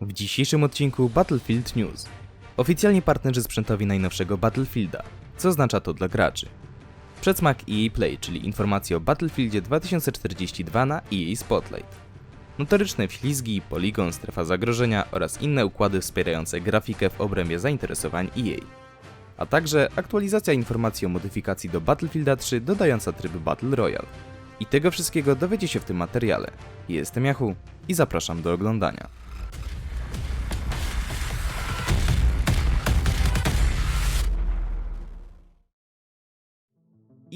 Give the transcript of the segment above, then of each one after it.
W dzisiejszym odcinku Battlefield News. Oficjalni partnerzy sprzętowi najnowszego Battlefielda. Co oznacza to dla graczy? Przedsmak EA Play, czyli informacje o Battlefieldzie 2042 na EA Spotlight. Notoryczne wślizgi, poligon, strefa zagrożenia oraz inne układy wspierające grafikę w obrębie zainteresowań EA. A także aktualizacja informacji o modyfikacji do Battlefielda 3 dodająca tryb Battle Royale. I tego wszystkiego dowiecie się w tym materiale. Jestem Yahoo i zapraszam do oglądania.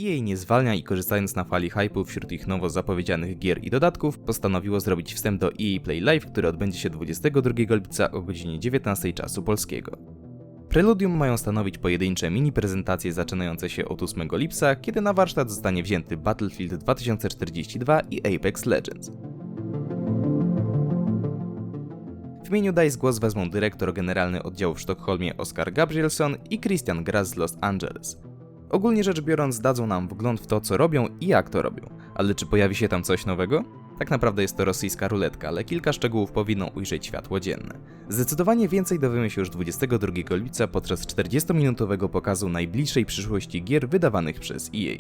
EA nie zwalnia i korzystając na fali hype'u wśród ich nowo zapowiedzianych gier i dodatków, postanowiło zrobić wstęp do EA Play Live, który odbędzie się 22 lipca o godzinie 19 czasu polskiego. Preludium mają stanowić pojedyncze mini prezentacje zaczynające się od 8 lipca, kiedy na warsztat zostanie wzięty Battlefield 2042 i Apex Legends. W imieniu DICE głos wezmą dyrektor generalny oddziału w Sztokholmie Oskar Gabrielson i Christian Gras z Los Angeles. Ogólnie rzecz biorąc, dadzą nam wgląd w to, co robią i jak to robią. Ale czy pojawi się tam coś nowego? Tak naprawdę jest to rosyjska ruletka, ale kilka szczegółów powinno ujrzeć światło dzienne. Zdecydowanie więcej dowiemy się już 22 lipca podczas 40-minutowego pokazu najbliższej przyszłości gier wydawanych przez EA.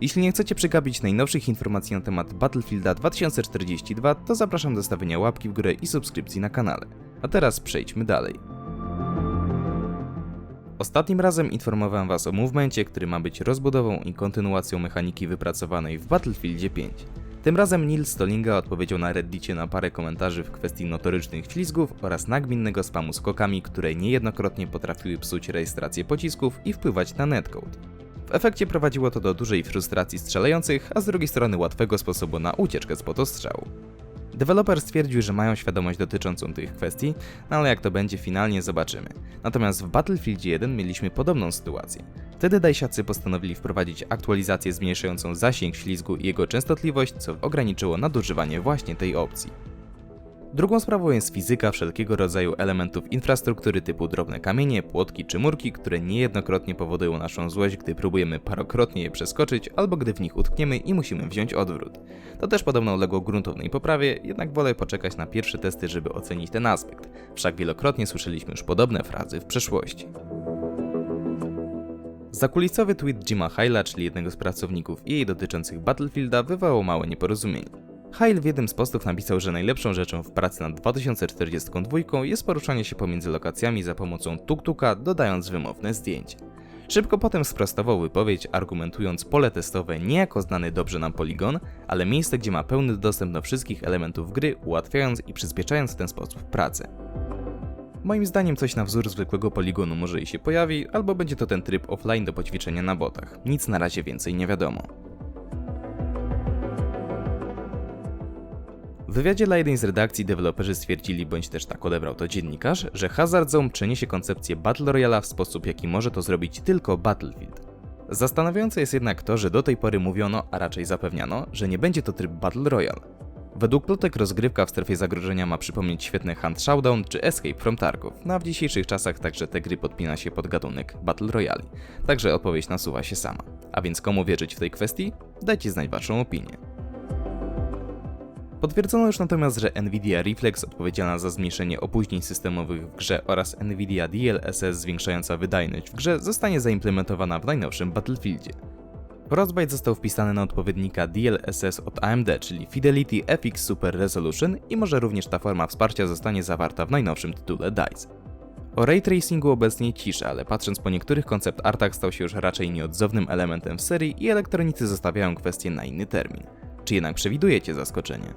Jeśli nie chcecie przegapić najnowszych informacji na temat Battlefielda 2042, to zapraszam do stawienia łapki w górę i subskrypcji na kanale. A teraz przejdźmy dalej. Ostatnim razem informowałem Was o movemencie, który ma być rozbudową i kontynuacją mechaniki wypracowanej w Battlefieldzie 5. Tym razem Neil Stolinga odpowiedział na reddicie na parę komentarzy w kwestii notorycznych ślizgów oraz nagminnego spamu skokami, które niejednokrotnie potrafiły psuć rejestrację pocisków i wpływać na netcode. W efekcie prowadziło to do dużej frustracji strzelających, a z drugiej strony łatwego sposobu na ucieczkę spod ostrzału. Deweloper stwierdził, że mają świadomość dotyczącą tych kwestii, no ale jak to będzie finalnie zobaczymy. Natomiast w Battlefield 1 mieliśmy podobną sytuację. Wtedy Dajsiacy postanowili wprowadzić aktualizację zmniejszającą zasięg ślizgu i jego częstotliwość, co ograniczyło nadużywanie właśnie tej opcji. Drugą sprawą jest fizyka wszelkiego rodzaju elementów infrastruktury typu drobne kamienie, płotki czy murki, które niejednokrotnie powodują naszą złość, gdy próbujemy parokrotnie je przeskoczyć, albo gdy w nich utkniemy i musimy wziąć odwrót. To też podobno uległo gruntownej poprawie, jednak wolę poczekać na pierwsze testy, żeby ocenić ten aspekt. Wszak wielokrotnie słyszeliśmy już podobne frazy w przeszłości. Zakulisowy tweet Jima Hyla, czyli jednego z pracowników EA dotyczących Battlefielda, wywołał małe nieporozumienie. Hyle w jednym z postów napisał, że najlepszą rzeczą w pracy nad 2042 jest poruszanie się pomiędzy lokacjami za pomocą tuk-tuka, dodając wymowne zdjęcie. Szybko potem sprostował wypowiedź, argumentując pole testowe nie jako znany dobrze nam poligon, ale miejsce, gdzie ma pełny dostęp do wszystkich elementów gry, ułatwiając i przyspieszając w ten sposób pracę. Moim zdaniem coś na wzór zwykłego poligonu może i się pojawi, albo będzie to ten tryb offline do poćwiczenia na botach. Nic na razie więcej nie wiadomo. W wywiadzie dla jednej z redakcji deweloperzy stwierdzili, bądź też tak odebrał to dziennikarz, że Hazard Zone przeniesie koncepcję Battle Royale w sposób, jaki może to zrobić tylko Battlefield. Zastanawiające jest jednak to, że do tej pory mówiono, a raczej zapewniano, że nie będzie to tryb Battle Royale. Według plotek rozgrywka w strefie zagrożenia ma przypomnieć świetne Hunt Showdown czy Escape from Tarkov, no a w dzisiejszych czasach także te gry podpina się pod gatunek Battle Royale. Także odpowiedź nasuwa się sama. A więc komu wierzyć w tej kwestii? Dajcie znać waszą opinię. Potwierdzono już natomiast, że Nvidia Reflex odpowiedzialna za zmniejszenie opóźnień systemowych w grze oraz Nvidia DLSS zwiększająca wydajność w grze zostanie zaimplementowana w najnowszym Battlefieldzie. Frostbite został wpisany na odpowiednika DLSS od AMD, czyli Fidelity FX Super Resolution i może również ta forma wsparcia zostanie zawarta w najnowszym tytule DICE. O ray tracingu obecnie cisza, ale patrząc po niektórych koncept artach stał się już raczej nieodzownym elementem w serii i elektronicy zostawiają kwestię na inny termin. Czy jednak przewidujecie zaskoczenie?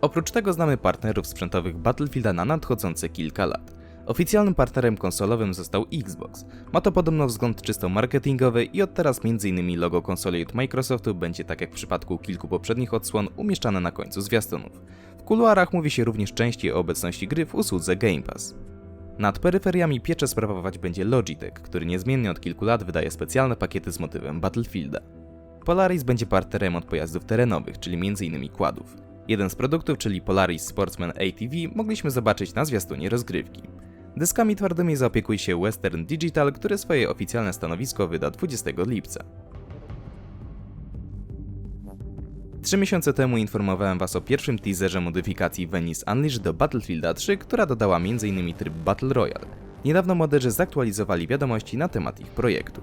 Oprócz tego znamy partnerów sprzętowych Battlefielda na nadchodzące kilka lat. Oficjalnym partnerem konsolowym został Xbox. Ma to podobno wzgląd czysto marketingowy i od teraz m.in. logo konsoli od Microsoftu będzie tak jak w przypadku kilku poprzednich odsłon umieszczane na końcu zwiastunów. W kuluarach mówi się również częściej o obecności gry w usłudze Game Pass. Nad peryferiami pieczę sprawować będzie Logitech, który niezmiennie od kilku lat wydaje specjalne pakiety z motywem Battlefielda. Polaris będzie partnerem od pojazdów terenowych, czyli m.in. kładów. Jeden z produktów, czyli Polaris Sportsman ATV, mogliśmy zobaczyć na zwiastunie rozgrywki. Dyskami twardymi zaopiekuje się Western Digital, które swoje oficjalne stanowisko wyda 20 lipca. Trzy miesiące temu informowałem Was o pierwszym teaserze modyfikacji Venice Unleashed do Battlefielda 3, która dodała m.in. tryb Battle Royale. Niedawno moderzy zaktualizowali wiadomości na temat ich projektu.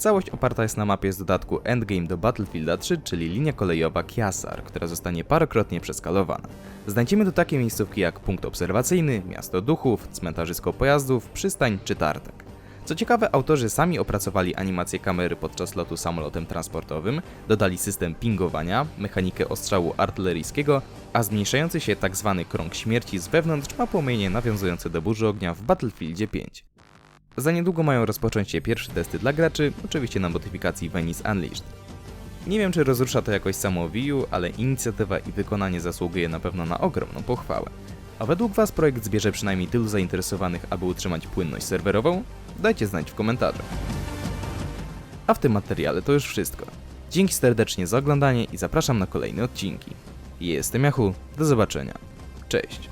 Całość oparta jest na mapie z dodatku Endgame do Battlefielda 3, czyli linia kolejowa Kiasar, która zostanie parokrotnie przeskalowana. Znajdziemy tu takie miejscówki jak punkt obserwacyjny, miasto duchów, cmentarzysko pojazdów, przystań czy tartak. Co ciekawe, autorzy sami opracowali animację kamery podczas lotu samolotem transportowym, dodali system pingowania, mechanikę ostrzału artyleryjskiego, a zmniejszający się tzw. krąg śmierci z wewnątrz ma płomienie nawiązujące do burzy ognia w Battlefieldzie 5. Za niedługo mają rozpocząć się pierwsze testy dla graczy, oczywiście na modyfikacji Venice Unleashed. Nie wiem, czy rozrusza to jakoś samo Wii U, ale inicjatywa i wykonanie zasługuje na pewno na ogromną pochwałę. A według Was projekt zbierze przynajmniej tylu zainteresowanych, aby utrzymać płynność serwerową? Dajcie znać w komentarzach. A w tym materiale to już wszystko. Dzięki serdecznie za oglądanie i zapraszam na kolejne odcinki. Jestem Yahoo, do zobaczenia. Cześć.